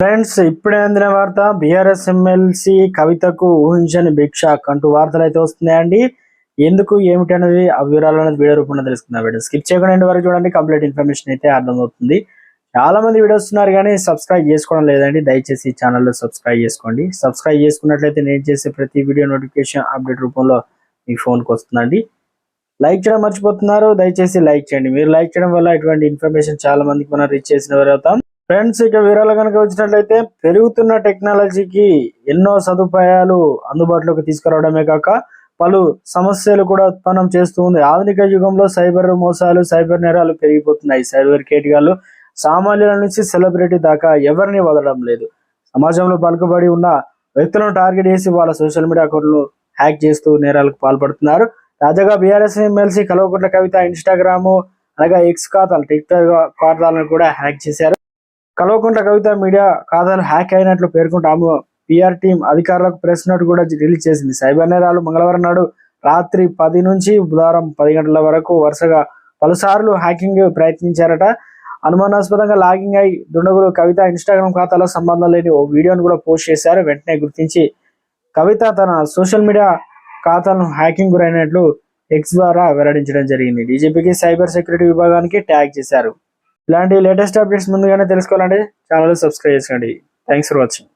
Friends ఇప్పుడే అందిన వార్త బీఆర్ఎస్ ఎమ్మెల్సీ కవితకు ఊహించని భిక్ష అంటూ వార్తలు అయితే వస్తున్నాయండి. ఎందుకు ఏమిటి అనేది ఆ వివరాలు అనేది వీడియో రూపంలో తెలుసుకుందాం వీడియో. స్కిప్ చేయకుండా ఎండ్ వరకు చూడండి కంప్లీట్ ఇన్ఫర్మేషన్ అయితే అర్థమవుతుంది. చాలా మంది వీడియోస్ వస్తున్నారు కానీ సబ్స్క్రైబ్ చేసుకోవడం లేదండి. దయచేసి ఛానల్లో సబ్స్క్రైబ్ చేసుకోండి. సబ్స్క్రైబ్ చేసుకున్నట్లయితే నేను చేసే ప్రతి వీడియో నోటిఫికేషన్ అప్డేట్ రూపంలో మీ ఫోన్కి వస్తుందండి. లైక్ చేయడం మర్చిపోతున్నారు. దయచేసి లైక్ చేయండి. మీరు లైక్ చేయడం వల్ల ఇటువంటి ఇన్ఫర్మేషన్ చాలా మందికి మనం రీచ్ చేసిన వారు అవుతాం ఫ్రెండ్స్ ఇక వివరాలు కనుక వచ్చినట్లయితే పెరుగుతున్న టెక్నాలజీకి ఎన్నో సదుపాయాలు అందుబాటులోకి తీసుకురావడమే కాక పలు సమస్యలు కూడా ఉత్పన్నం చేస్తూ ఉంది. ఆధునిక యుగంలో సైబర్ మోసాలు సైబర్ నేరాలు పెరిగిపోతున్నాయి. సైబర్ కేటగాళ్ళు సామాన్యుల నుంచి సెలబ్రిటీ దాకా ఎవరిని వదలడం లేదు. సమాజంలో పలుకుబడి ఉన్న వ్యక్తులను టార్గెట్ చేసి వాళ్ళ సోషల్ మీడియా అకౌంట్లు హ్యాక్ చేస్తూ నేరాలకు పాల్పడుతున్నారు. తాజాగా BRS MLC Kalvakuntla Kavitha Instagram అలాగే ఎక్స్ ఖాతాలు టిక్టాక్ ఖాతాలను కూడా హ్యాక్ చేశారు. కల్వకుంట్ల కవిత మీడియా ఖాతాలు హ్యాక్ అయినట్లు పేర్కొంటూ ఆమె పిఆర్ టీం అధికారులకు ప్రెస్ నోట్ కూడా రిలీజ్ చేసింది. సైబర్ నేరాలు మంగళవారం నాడు రాత్రి పది నుంచి బుధవారం పది గంటల వరకు వరుసగా పలుసార్లు హ్యాకింగ్ ప్రయత్నించారట. అనుమానాస్పదంగా లాగింగ్ అయి దుండగులు కవిత ఇన్స్టాగ్రామ్ ఖాతాలో సంబంధం లేని ఓ వీడియోను కూడా పోస్ట్ చేశారు. వెంటనే గుర్తించి కవిత తన సోషల్ మీడియా ఖాతాను హ్యాకింగ్ గురైనట్లు ఎక్స్ ద్వారా వెల్లడించడం జరిగింది. డీజీపీకి సైబర్ సెక్యూరిటీ విభాగానికి ట్యాగ్ చేశారు. ఇలాంటి లేటెస్ట్ అప్డేట్స్ ముందుగానే తెలుసుకోవాలంటే ఛానల్ సబ్స్క్రైబ్ చేసుకోండి థ్యాంక్స్ ఫర్ వాచింగ్